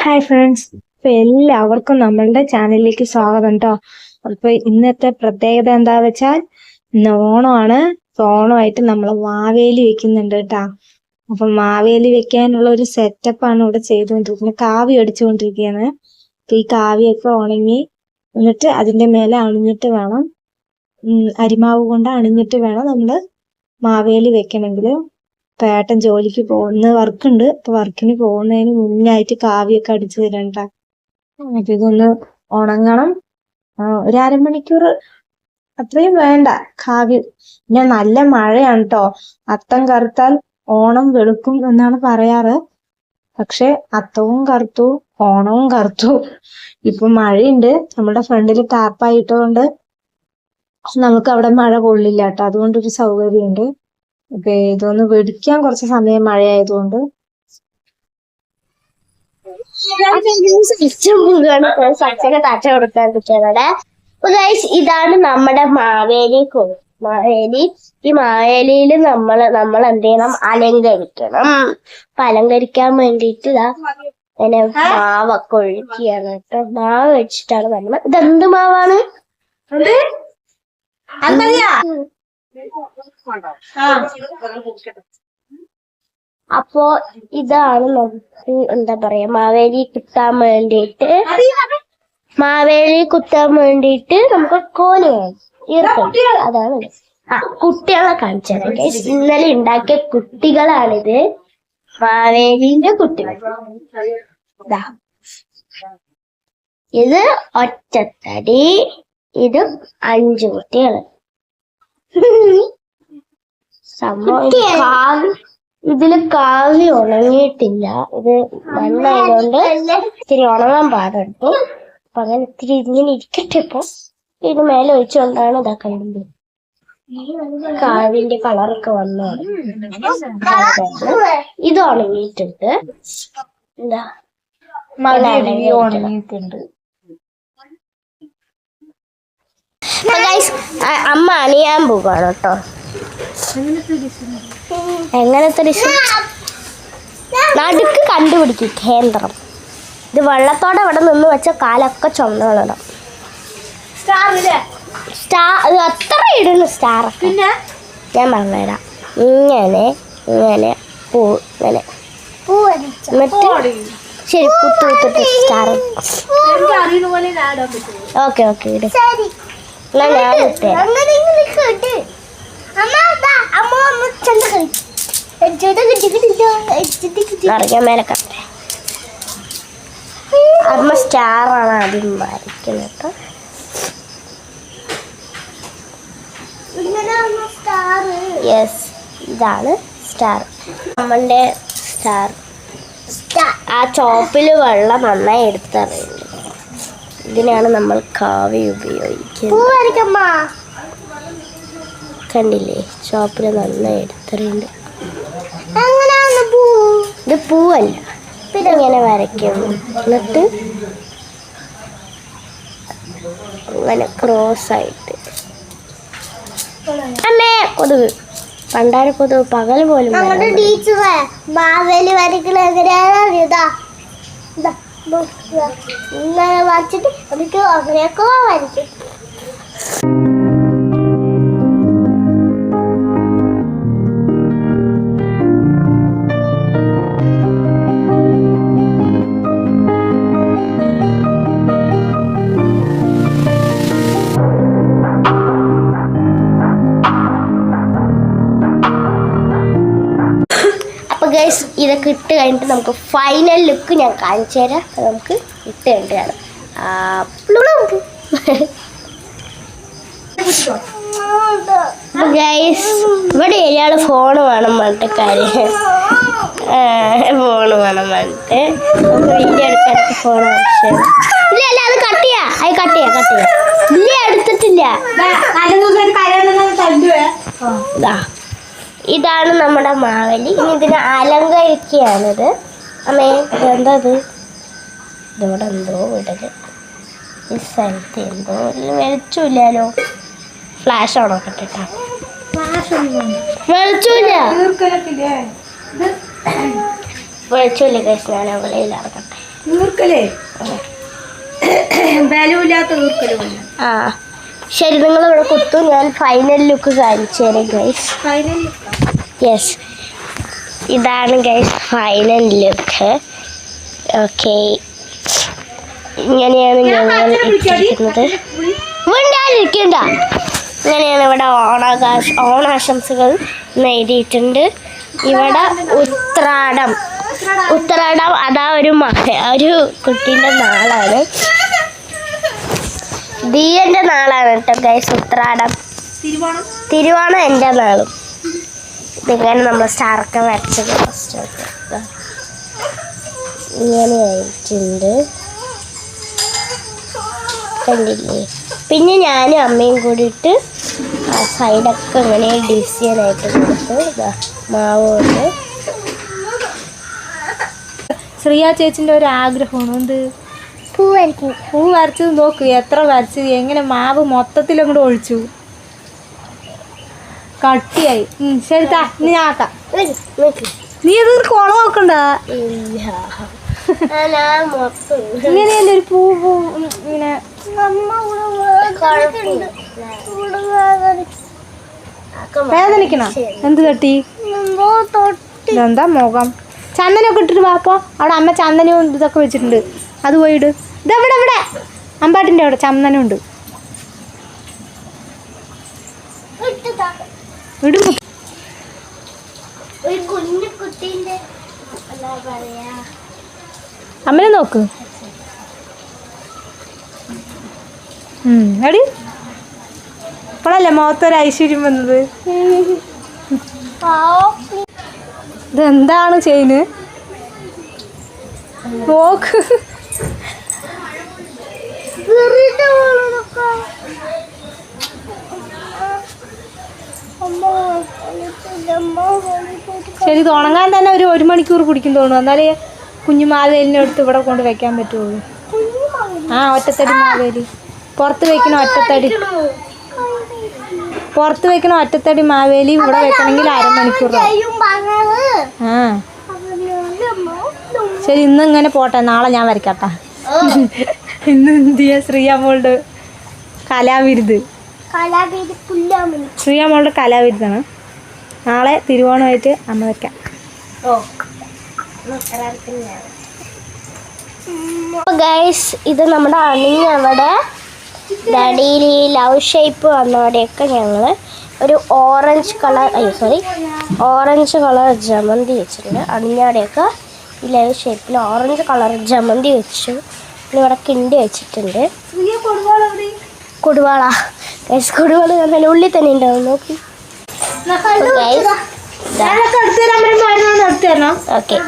Hi friends ഇപ്പൊ എല്ലാവർക്കും നമ്മളുടെ ചാനലിലേക്ക് സ്വാഗതം കേട്ടോ അപ്പൊ ഇന്നത്തെ പ്രത്യേകത എന്താ വെച്ചാൽ ഇന്ന് ഓണമാണ്. ഓണമായിട്ട് നമ്മൾ മാവേലി വെക്കുന്നുണ്ട് കേട്ടാ അപ്പൊ മാവേലി വെക്കാനുള്ള ഒരു സെറ്റപ്പാണ് ഇവിടെ ചെയ്തുകൊണ്ടിരിക്കുന്നത്. കാവി അടിച്ചുകൊണ്ടിരിക്കുകയാണ്. അപ്പൊ ഈ കാവിയൊക്കെ ഉണങ്ങി എന്നിട്ട് അതിന്റെ മേലെ അണിഞ്ഞിട്ട് വേണം. അരിമാവ് കൊണ്ട് അണിഞ്ഞിട്ട് വേണം നമ്മൾ മാവേലി വെക്കണമെങ്കിൽ ഇപ്പൊ ഏട്ടൻ ജോലിക്ക് പോകുന്ന വർക്കുണ്ട്. അപ്പൊ വർക്കിന് പോകുന്നതിന് മുന്നായിട്ട് കാവിയൊക്കെ അടിച്ചു തരണ്ട. എന്നിട്ട് ഇതൊന്ന് ഉണങ്ങണം. ഒരു അരമണിക്കൂർ അത്രയും വേണ്ട കാവി. പിന്നെ നല്ല മഴയാണ് കേട്ടോ അത്തം കറുത്താൽ ഓണം വെളുക്കും എന്നാണ് പറയാറ്. പക്ഷെ അത്തവും കറുത്തു ഓണവും കറുത്തു. ഇപ്പൊ മഴയുണ്ട്. നമ്മുടെ ഫ്രണ്ടിൽ ടാപ്പായിട്ടതുകൊണ്ട് നമുക്ക് അവിടെ മഴ കൊള്ളില്ല കേട്ടോ അതുകൊണ്ടൊരു സൗകര്യമുണ്ട്. അപ്പൊ ഇതൊന്ന് വെടിക്കാൻ കുറച്ച് സമയം മഴ ആയതുകൊണ്ട് തച്ച കൊടുക്കാൻ കുട്ടികളുടെ ഇതാണ് നമ്മുടെ മാവേലി കോ- മാവേലി. ഈ മാവേലിയിൽ നമ്മൾ നമ്മൾ എന്ത് ചെയ്യണം? അലങ്കരിക്കണം. അപ്പൊ അലങ്കരിക്കാൻ വേണ്ടിയിട്ട് ഇതാ ഇങ്ങനെ മാവൊക്കെ ഒഴിക്കുകയാണ് കേട്ടോ. മാവ് വെച്ചിട്ടാണ് നമ്മൾ ഇതെന്ത് മാവാണ്? അപ്പോ ഇതാണ് നമുക്ക് എന്താ പറയാ മാവേലി കുത്താൻ വേണ്ടിയിട്ട് മാവേലി കുത്താൻ വേണ്ടിയിട്ട് നമുക്ക് കോൽ അതാണ്. ആ കുട്ടികളെ കാണിച്ചത്. ഇന്നലെ ഉണ്ടാക്കിയ കുട്ടികളാണിത്. മാവേലിന്റെ കുട്ടികൾ. ഇത് ഒറ്റത്തടി ഇതും അഞ്ചു കുട്ടികൾ. സംഭവം കാവി ഇതിൽ കാവി ഉണങ്ങിയിട്ടില്ല. ഇത് മണ്ണായതുകൊണ്ട് ഇത്തിരി ഉണങ്ങാൻ പാടുണ്ട്. അപ്പൊ അങ്ങനെ ഇത്തിരി ഇങ്ങനെ ഇരിക്കട്ടെ ഇപ്പൊ. ഇത് മേലെ ഒഴിച്ചുകൊണ്ടാണ് ഇതാ കണ്ടത് കാവിന്റെ കളറൊക്കെ വന്നോട് ഇത് ഉണങ്ങിയിട്ടുണ്ട്. എന്താ മഴ ഉണങ്ങിയിട്ടുണ്ട്. അമ്മ അണിയാൻ പോവാണ് കേട്ടോ. എങ്ങനത്തെ ഡിഷ് നടുക്ക് കണ്ടുപിടിക്കും കേന്ദ്രം. ഇത് വെള്ളത്തോടെ ഇവിടെ നിന്ന് വെച്ച കാലൊക്കെ ചുമന്ന് കളയണം സ്റ്റാർ അത് അത്ര ഇടുന്നു സ്റ്റാർ പിന്നെ? ഞാൻ പറഞ്ഞുതരാം. ഇങ്ങനെ ഇങ്ങനെ പൂ ഇങ്ങനെ. എന്നിട്ട് ശരി കുത്തു കുത്തിട്ട് സ്റ്റാർ ഓക്കെ ഓക്കെ ഇടും. നിറയ്ക്കാൻ അമ്മ സ്റ്റാറാണ് ആദ്യം വരയ്ക്കുന്നത് കേട്ടോ. യെസ് ഇതാണ് സ്റ്റാർ. നമ്മളുടെ സ്റ്റാർ. ആ ചോപ്പിൽ വെള്ളം നന്നായി എടുത്തറിയുന്നത് ഇതിനാണ് നമ്മൾ കാവി ഉപയോഗിക്കുന്നത്. കണ്ടില്ലേ? ചോപ്പിൽ നന്നായി എടുത്തറിയുണ്ട് ഇത് പൂവല്ല. പിന്നെ? ഇങ്ങനെ വരയ്ക്കും. എന്നിട്ട് അങ്ങനെ ക്രോസ് ആയിട്ട് അമ്മേ. കൊതുക്. പണ്ടാര കൊതുക് പകൽ പോലും ടീച്ചറെ മാവേലി വരയ്ക്കണ എങ്ങനെയാണ് ഇതാ. ഇതാ, ഇതാ, ഇതാ. ഇങ്ങനെ വരച്ചിട്ട് ഇതൊക്കെ ഇട്ട് കഴിഞ്ഞിട്ട് നമുക്ക് ഫൈനൽ ലുക്ക് ഞാൻ കാണിച്ചു തരാം. അത് നമുക്ക് ഇട്ട് കഴിഞ്ഞിട്ടാണ്. ഗൈസ് ഇവിടെ ഫോൺ വേണം പറഞ്ഞിട്ട് കാര്യം ഫോൺ വേണം പറഞ്ഞിട്ട്. വീഡിയോ ഫോൺ ഇല്ല ഇല്ല അത് കട്ട് ചെയ്യാ. അത് കട്ട് ചെയ്യാ കട്ട് ചെയ്യാ. ഇല്ല എടുത്തിട്ടില്ല. ഇതാണ് നമ്മുടെ മാവലി. ഇനി ഇതിനെ അലങ്കരിക്കുകയാണിത്. അമ്മേ എന്താ ഇത്? ഇതിവിടെ എന്തോ വിടൽ. ഈ സ്ഥലത്ത് എന്തോ ഒരു വെളിച്ചമില്ലല്ലോ. ഫ്ലാഷ് ആണോ കിട്ടിട്ട കഴിച്ച് ഞാൻ ഇറങ്ങട്ടെ ബലമില്ലാത്ത ആ. ശരി നിങ്ങൾ ഇവിടെ കുത്തു. ഞാൻ ഫൈനൽ ലുക്ക് കാണിച്ചു തരാം ഗൈസ് യെസ് ഇതാണ് ഗൈസ് ഫൈനൽ ലുക്ക് ഓക്കെ ഇങ്ങനെയാണ് ഞങ്ങൾ ഇട്ടിരിക്കുന്നത്. വീണ്ടാതിരിക്കണ്ട ഇങ്ങനെയാണ് ഇവിടെ ഓണാകാശ ഓണാശംസകൾ എഴുതിയിട്ടുണ്ട് ഇവിടെ ഉത്രാടം. ഉത്രാടം അതാ ഒരു മക ഒരു കുട്ടീന്റെ നാളാണ്. ദിയന്റെ നാളാണ് കേട്ടോ ഗൈസ് ഉത്രാടം. തിരുവോണം. തിരുവോണം എന്റെ നാളും. ഇതിങ്ങനെ നമ്മൾ സ്റ്റാറൊക്കെ വരച്ചത്. ഫസ്റ്റ് ഇങ്ങനെ ആയിട്ടുണ്ട്. കണ്ടില്ലേ? പിന്നെ ഞാനും അമ്മയും കൂടിയിട്ട് ആ സൈഡൊക്കെ ഇങ്ങനെ ഡിസൈനായിട്ട് കൊടുത്ത്. മാവ് കൊണ്ട് ശ്രീയ ചേച്ചിന്റെ ഒരു ആഗ്രഹമാണ്. എന്ത്? പൂ വരയ്ക്കും. പൂ വരച്ചത് നോക്കൂ. എത്ര വരച്ചു? എങ്ങനെ മാവ് മൊത്തത്തിൽ അങ്ങോട്ട് ഒഴിച്ചു? കട്ടിയായി. ശരി താ ഇനി ഞാൻ ആക്കാം. നീ ഇത് കുളം നോക്കണ്ട. ഇങ്ങനെ ഒരു പൂ പൂ ഇങ്ങനെ വേദനിക്കണ? എന്ത് തട്ടി? എന്താ മുഖം? ചന്ദനമൊക്കെ ഇട്ടിട്ട് വാപ്പോ അവിടെ അമ്മ ചന്ദനവും ഇതൊക്കെ വെച്ചിട്ടുണ്ട്. അത് പോയിട് ഇതെവിടെ ഇവിടെ അമ്പാട്ടിന്റെ അവിടെ ചന്ദനം ഉണ്ട് ഇടും ഒരു കുഞ്ഞു കുട്ടീന്റെ എന്താ പറയാ. അമ്മനെ നോക്ക്. എടി. ഇപ്പോഴല്ലേ മുഖത്തൊരു ഐശ്വര്യം വന്നത്? ഇതെന്താണ് ചെയ്യുന്നത് നോക്ക് ശരി ഇത് ഉണങ്ങാൻ തന്നെ ഒരു ഒരു മണിക്കൂർ പിടിക്കും തോന്നുന്നു. എന്നാലേ കുഞ്ഞു മാവേലിനെ എടുത്ത് ഇവിടെ കൊണ്ട് വെക്കാൻ പറ്റുള്ളൂ. ആ ഒറ്റത്തടി മാവേലി. പുറത്ത് വെക്കണ ഒറ്റത്തടി പുറത്ത് വെക്കണ ഒറ്റത്തടി മാവേലി ഇവിടെ വെക്കണമെങ്കിൽ അരമണിക്കൂർ ആ. ശരി ഇന്ന് ഇങ്ങനെ പോട്ടെ. നാളെ ഞാൻ വരയ്ക്കട്ടെ. ഇന്ന് എന്തിയ ശ്രീയാമോളുടെ കലാവിരുത്. കലാപേര് അമ്മളുടെ കലാവിരുദ്ധാണ് നാളെ തിരുവോണമായിട്ട് അമ്മ വെക്കാം ഗൈസ് ഇത് നമ്മുടെ അണിഞ്ഞവിടെ ഡടിയിൽ ഈ ലവ് ഷേപ്പ് വന്നവിടെയൊക്കെ ഞങ്ങൾ ഒരു ഓറഞ്ച് കളർ അയ്യോ സോറി ഓറഞ്ച് കളർ ജമന്തി വെച്ചിട്ടുണ്ട്. അണിഞ്ഞവിടെയൊക്കെ ഈ ലവ് ഷേപ്പിൽ ഓറഞ്ച് കളർ ജമന്തി വെച്ചു. പിന്നെ ഇവിടെ കിണ്ടി വെച്ചിട്ടുണ്ട്. കൊടുവാള. കൊടുവാള നല്ല ഉള്ളിൽ തന്നെ ഉണ്ടാവും നോക്കി ഓക്കെ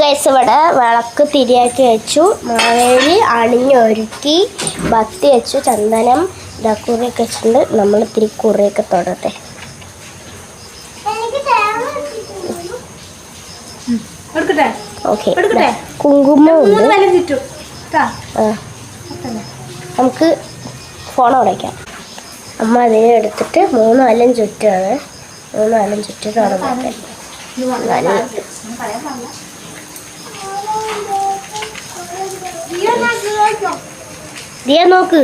ഗൈസ് ഇവിടെ വിളക്ക് തിരിയാക്കി വെച്ചു. മാവേലി അണിഞ്ഞൊരുക്കി ഭക്തി വെച്ചു. ചന്ദനം ഇതാ കുറിയൊക്കെ വെച്ചിട്ടുണ്ട്. നമ്മൾ ഇത്തിരി കുറിയൊക്കെ തൊടട്ടെ. എടുക്കട്ടെ? ഓക്കെ എടുക്കട്ടെ? കുങ്കുമം ഉണ്ട്. നമുക്ക് ഫോൺ ഉടയ്ക്കാം അമ്മ അതിനെ എടുത്തിട്ട് മൂന്ന് അലം ചുറ്റാണ്. മൂന്ന് അലം ചുറ്റിട്ട് ഉടമ്പട്ടെ ദിയ നോക്ക്.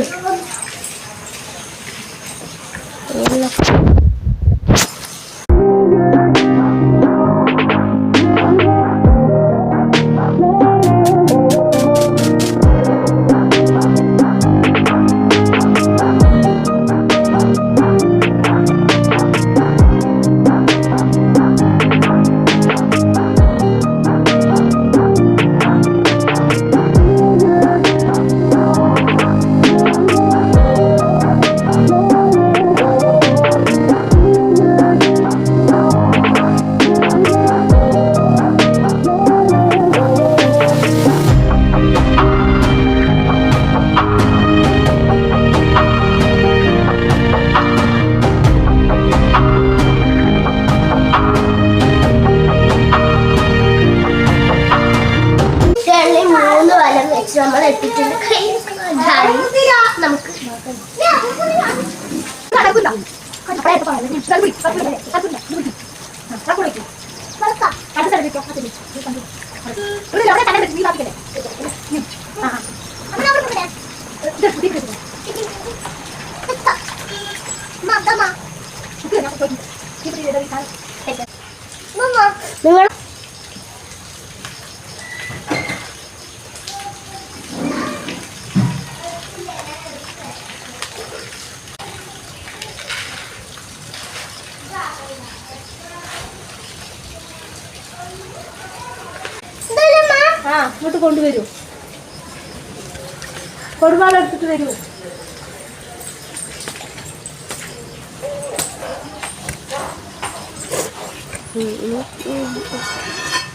不要放这里不要放这里好把那个 ആ ഇങ്ങോട്ട് കൊണ്ടുവരൂ. കൊടുവാളെടുത്തിട്ട് വരൂ. Mm-hmm.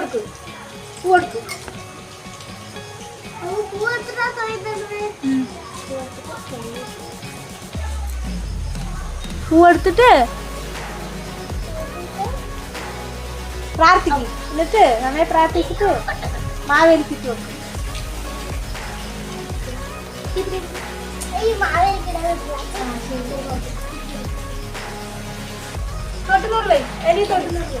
കൊടുക്ക്. പൂ കൊടുക്ക്. പൂ എടുത്തിട്ട് പ്രാർത്ഥിക്കും. എന്നിട്ട് നമ്മെ പ്രാർത്ഥിച്ചിട്ട് മാവേലിക്കിട്ട് വെക്കും. തൊട്ടുന്നുള്ളേ എലി തൊട്ടുന്നുള്ളേ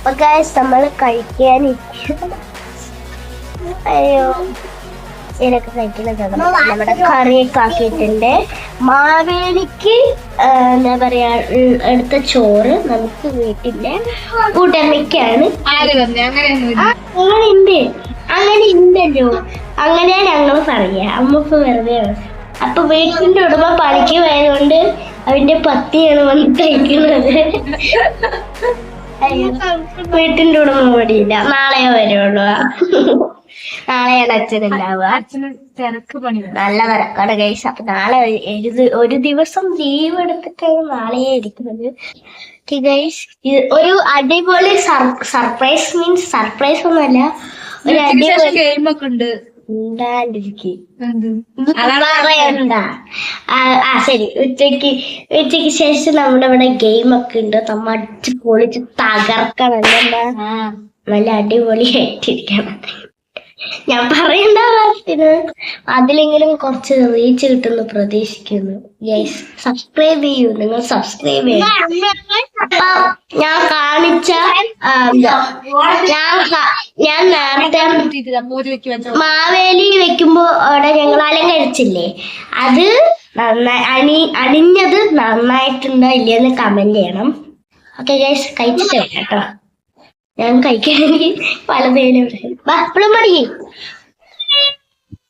അപ്പൊ ഗൈസ് നമ്മൾ കഴിക്കാൻ അയ്യോ ഇതിനൊക്കെ കഴിക്കുന്നത് നമ്മുടെ കറിയൊക്കെ ആക്കിയിട്ടുണ്ട്. മാവേലിക്ക് എന്താ പറയാ എടുത്ത ചോറ് നമുക്ക് വീട്ടിന്റെ കൂട്ടമ്മയ്ക്കാണ് അങ്ങനെ ഉണ്ട് അങ്ങനെ ഉണ്ടല്ലോ അങ്ങനെ ഞങ്ങൾ പറയാ. അമ്മ ഇപ്പൊ വെറുതെ. അപ്പൊ വീട്ടിന്റെ ഉടമ പണിക്ക് പോയതുകൊണ്ട് അവന്റെ പത്തിയാണ് വന്ന് കഴിക്കുന്നത്. വീട്ടിന്റെ ഉടമ മൂടിയില്ല നാളെ വരുള്ളൂ. നാളെയാണ് അച്ഛനുണ്ടാവുക അച്ഛന് തിരക്ക് പണി നല്ല തിരക്കാണ് ഗൈസ്. അപ്പൊ നാളെ ഒരു- ഒരു ദിവസം ലീവ് എടുത്തിട്ടാണ് നാളെ ഇരിക്കുന്നത്. ഗൈസ് ഒരു അടിപൊളി സർപ്രൈസ് മീൻസ് സർപ്രൈസ് ഒന്നുമല്ല. ഒരു അടിപൊളി ഗെയിമൊക്കെ ഉണ്ട്. ആ ആ, ശരി. ഉച്ചയ്ക്ക് ഉച്ചയ്ക്ക് ശേഷം നമ്മുടെ ഇവിടെ ഗെയിം ഒക്കെ ഉണ്ട്. നമ്മ അടിച്ച് പൊളിച്ച് തകർക്കണം. നല്ല അടിപൊളിയായിട്ടിരിക്കണം ഞാൻ പറയണ്ട കാര്യത്തിന്. അതിലെങ്കിലും കുറച്ച് റീച്ച് കിട്ടുമെന്ന് പ്രതീക്ഷിക്കുന്നു. യെസ് സബ്സ്ക്രൈബ് ചെയ്യൂ. നിങ്ങൾ സബ്സ്ക്രൈബ് ചെയ്യൂ. അപ്പൊ ഞാൻ കാണിച്ച ഞാൻ ഞാൻ നേരത്തെ മാവേലി വെക്കുമ്പോ അവിടെ ഞങ്ങൾ അലങ്കരിച്ചില്ലേ അത് നന്നായി അണി അണിഞ്ഞത് നന്നായിട്ടുണ്ടോ ഇല്ലയെന്ന് കമന്റ് ചെയ്യണം. ഓക്കെ ഗൈസ് കഴിച്ചിട്ട് കേട്ടോ. ഞാൻ കഴിക്കണമെങ്കിൽ പലതേലും എപ്പോഴും മതി